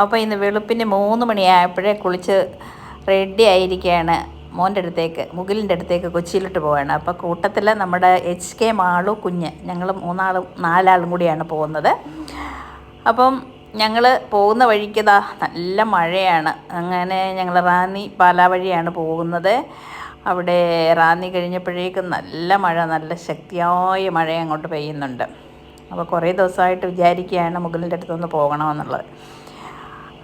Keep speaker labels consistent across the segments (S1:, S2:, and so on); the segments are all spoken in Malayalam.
S1: അപ്പോൾ ഇന്ന് വെളുപ്പിന് മൂന്ന് മണിയായപ്പോഴേ കുളിച്ച് റെഡി ആയിരിക്കുകയാണ് മോന്റെ അടുത്തേക്ക് മുകിലിന്റെ അടുത്തേക്ക് കൊച്ചിയിലോട്ട് പോവുകയാണ്. അപ്പോൾ കൂട്ടത്തിൽ നമ്മുടെ എച്ച് കെ മാളു കുഞ്ഞ് ഞങ്ങൾ മൂന്നാളും നാലാളും കൂടിയാണ് പോകുന്നത്. അപ്പം ഞങ്ങൾ പോകുന്ന വഴിക്കതാ നല്ല മഴയാണ്. അങ്ങനെ ഞങ്ങൾ റാന്നി പാലാ വഴിയാണ് പോകുന്നത്. അവിടെ റാന്നി കഴിഞ്ഞപ്പോഴേക്കും നല്ല മഴ നല്ല ശക്തിയായ മഴ അങ്ങോട്ട് പെയ്യുന്നുണ്ട്. അപ്പോൾ കുറേ ദിവസമായിട്ട് വിചാരിക്കുകയാണ് മുകളിന്റെ അടുത്തൊന്ന് പോകണമെന്നുള്ളത്.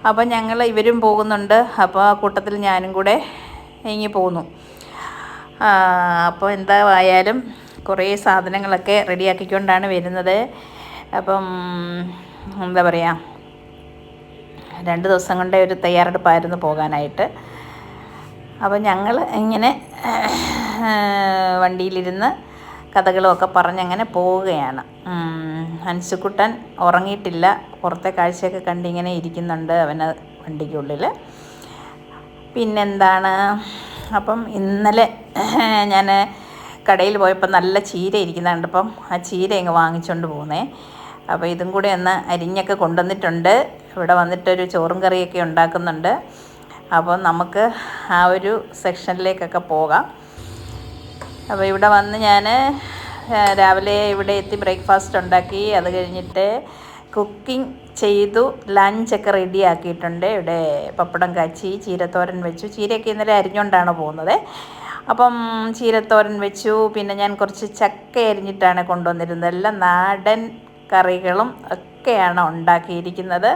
S1: അപ്പോൾ ഞങ്ങൾ ഇവരും പോകുന്നുണ്ട്. അപ്പോൾ ആ കൂട്ടത്തിൽ ഞാനും കൂടെ ഇങ്ങി പോന്നു അപ്പോൾ എന്താ ആയാലും കുറേ സാധനങ്ങളൊക്കെ റെഡിയാക്കിക്കൊണ്ടാണ് വരുന്നത്. അപ്പം എന്താ പറയുക രണ്ട് ദിവസം കൊണ്ടേ ഒരു തയ്യാറെടുപ്പായിരുന്നു പോകാനായിട്ട്. അപ്പോൾ ഞങ്ങൾ ഇങ്ങനെ വണ്ടിയിലിരുന്ന് കഥകളുമൊക്കെ പറഞ്ഞങ്ങനെ പോവുകയാണ്. അൻസുക്കുട്ടൻ ഉറങ്ങിയിട്ടില്ല. പുറത്തെ കാഴ്ചയൊക്കെ കണ്ടിങ്ങനെ ഇരിക്കുന്നുണ്ട് അവന് വണ്ടിക്കുള്ളിൽ പിന്നെന്താണ്? അപ്പം ഇന്നലെ ഞാൻ കടയിൽ പോയപ്പോൾ നല്ല ചീര ഇരിക്കുന്ന കണ്ടപ്പം ആ ചീര ഇങ്ങ് വാങ്ങിച്ചുകൊണ്ട് പോകുന്നേ അപ്പോൾ ഇതും കൂടി ഒന്ന് അരിഞ്ഞൊക്കെ കൊണ്ടുവന്നിട്ടുണ്ട്. ഇവിടെ വന്നിട്ടൊരു ചോറും കറിയൊക്കെ ഉണ്ടാക്കുന്നുണ്ട്. അപ്പോൾ നമുക്ക് ആ ഒരു സെക്ഷനിലേക്കൊക്കെ പോകാം. അപ്പോൾ ഇവിടെ വന്ന് ഞാൻ രാവിലെ ഇവിടെ എത്തി ബ്രേക്ക്ഫാസ്റ്റ് ഉണ്ടാക്കി. അത് കഴിഞ്ഞിട്ട് കുക്കിംഗ് ചെയ്തു. ലഞ്ചൊക്കെ റെഡി ആക്കിയിട്ടുണ്ട്. ഇവിടെ പപ്പടം കാച്ചി ചീരത്തോരൻ വെച്ചു. ചീരയൊക്കെ ഇന്നലെ അരിഞ്ഞുകൊണ്ടാണ് പോകുന്നത്. അപ്പം ചീരത്തോരൻ വെച്ചു. പിന്നെ ഞാൻ കുറച്ച് ചക്ക അരിഞ്ഞിട്ടാണ് കൊണ്ടുവന്നിരുന്നത്. എല്ലാം നാടൻ കറികളും ഒക്കെയാണ് ഉണ്ടാക്കിയിരിക്കുന്നത്.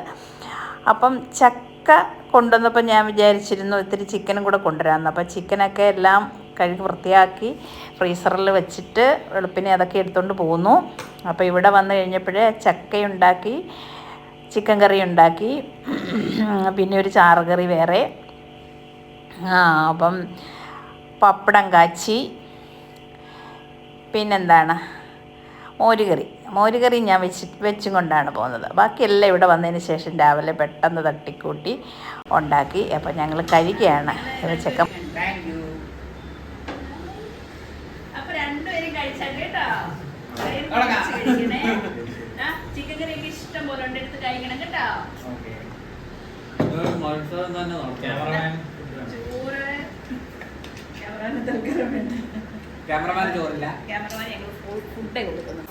S1: അപ്പം ചക്ക കൊണ്ടുവന്നപ്പോൾ ഞാൻ വിചാരിച്ചിരുന്നു ഇത്തിരി ചിക്കനും കൂടെ കൊണ്ടുവരാമെന്ന്. അപ്പോൾ ചിക്കനൊക്കെ എല്ലാം കഴുകി വൃത്തിയാക്കി ഫ്രീസറിൽ വെച്ചിട്ട് വെളുപ്പിനെ അതൊക്കെ എടുത്തുകൊണ്ട് പോന്നു അപ്പോൾ ഇവിടെ വന്നു കഴിഞ്ഞപ്പോഴേ ചക്കയുണ്ടാക്കി ചിക്കൻ കറി ഉണ്ടാക്കി പിന്നെ ഒരു ചാറ് കറി വേറെ. ആ അപ്പം പപ്പടം കാച്ചി. പിന്നെന്താണ്? മോരുകറി മോരുകറി ഞാൻ വെച്ച് വെച്ചും കൊണ്ടാണ് പോകുന്നത്. ബാക്കിയെല്ലാം ഇവിടെ വന്നതിന് ശേഷം രാവിലെ പെട്ടെന്ന് തട്ടിക്കൂട്ടി ഉണ്ടാക്കി. അപ്പം ഞങ്ങൾ കഴിക്കുകയാണ് ചെക്കം രണ്ടുപേരും കഴിച്ചാൽ കേട്ടോ. ചിക്കൻ കറിയൊക്കെ ഇഷ്ടം പോലെ ഉണ്ട് എടുത്ത് കഴിക്കണം കേട്ടോ. ചോറ് ക്യാമറമാൻ. തൽക്കാലം വേണ്ട
S2: ക്യാമറമാൻ ചോറില്ല.
S1: ക്യാമറമാൻ ഞങ്ങൾ ഫുഡേ കൊടുക്കുന്നു.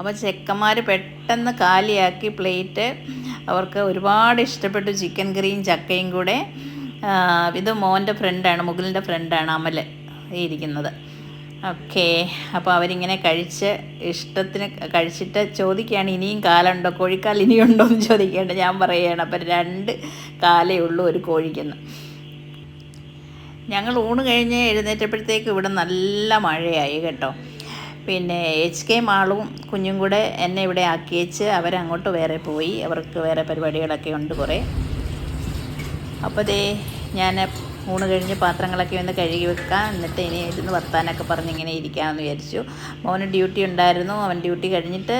S1: അപ്പോൾ ചെക്കന്മാർ പെട്ടെന്ന് കാലിയാക്കി പ്ലേറ്റ് അവർക്ക് ഒരുപാട് ഇഷ്ടപ്പെട്ടു ചിക്കൻ കറിയും ചക്കയും കൂടെ. ഇത് മോന്റെ ഫ്രണ്ടാണ് മുകിലിന്റെ ഫ്രണ്ടാണ് അമൽ ഇരിക്കുന്നത്. ഓക്കെ അപ്പോൾ അവരിങ്ങനെ കഴിച്ച് ഇഷ്ടത്തിന് കഴിച്ചിട്ട് ചോദിക്കുകയാണ് ഇനിയും കാലുണ്ടോ? കോഴിക്കാൽ ഇനിയുണ്ടോ എന്ന് ചോദിക്കുകയാണ്. ഞാൻ പറയുകയാണ് അപ്പം രണ്ട് കാലേ ഉള്ളൂ ഒരു കോഴിക്കെന്ന്. ഞങ്ങൾ ഊണ് കഴിഞ്ഞ് എഴുന്നേറ്റപ്പോഴത്തേക്ക് ഇവിടെ നല്ല മഴയായി കേട്ടോ. പിന്നെ എച്ച് കെ മാളും കുഞ്ഞും കൂടെ എന്നെ ഇവിടെ ആക്കിയേച്ച് അവരങ്ങോട്ട് വേറെ പോയി. അവർക്ക് വേറെ പരിപാടികളൊക്കെ ഉണ്ട് കുറേ. അപ്പോൾ ദേ ഞാൻ ഊണ് കഴിഞ്ഞ് പാത്രങ്ങളൊക്കെ ഒന്ന് കഴുകി വെക്കാം. എന്നിട്ട് ഇനി ഇരുന്ന് വർത്താനൊക്കെ പറഞ്ഞ് ഇങ്ങനെ ഇരിക്കാമെന്ന് വിചാരിച്ചു. മോന് ഡ്യൂട്ടി ഉണ്ടായിരുന്നു. അവൻ ഡ്യൂട്ടി കഴിഞ്ഞിട്ട്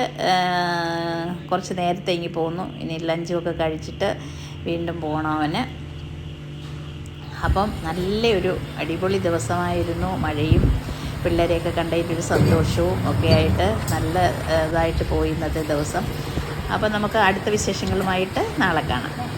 S1: കുറച്ച് നേരത്തെ ഇങ്ങി പോന്നു. ഇനി ലഞ്ചുമൊക്കെ കഴിച്ചിട്ട് വീണ്ടും പോകണം അവന്. അപ്പം നല്ലൊരു അടിപൊളി ദിവസമായിരുന്നു. മഴയും പിള്ളേരെയൊക്കെ കണ്ടതിന്റെ സന്തോഷവും ഒക്കെ ആയിട്ട് നല്ല ഇതായിട്ട് പോയി ഇന്നത്തെ ദിവസം. അപ്പം നമുക്ക് അടുത്ത വിശേഷങ്ങളുമായിട്ട് നാളെ കാണാം.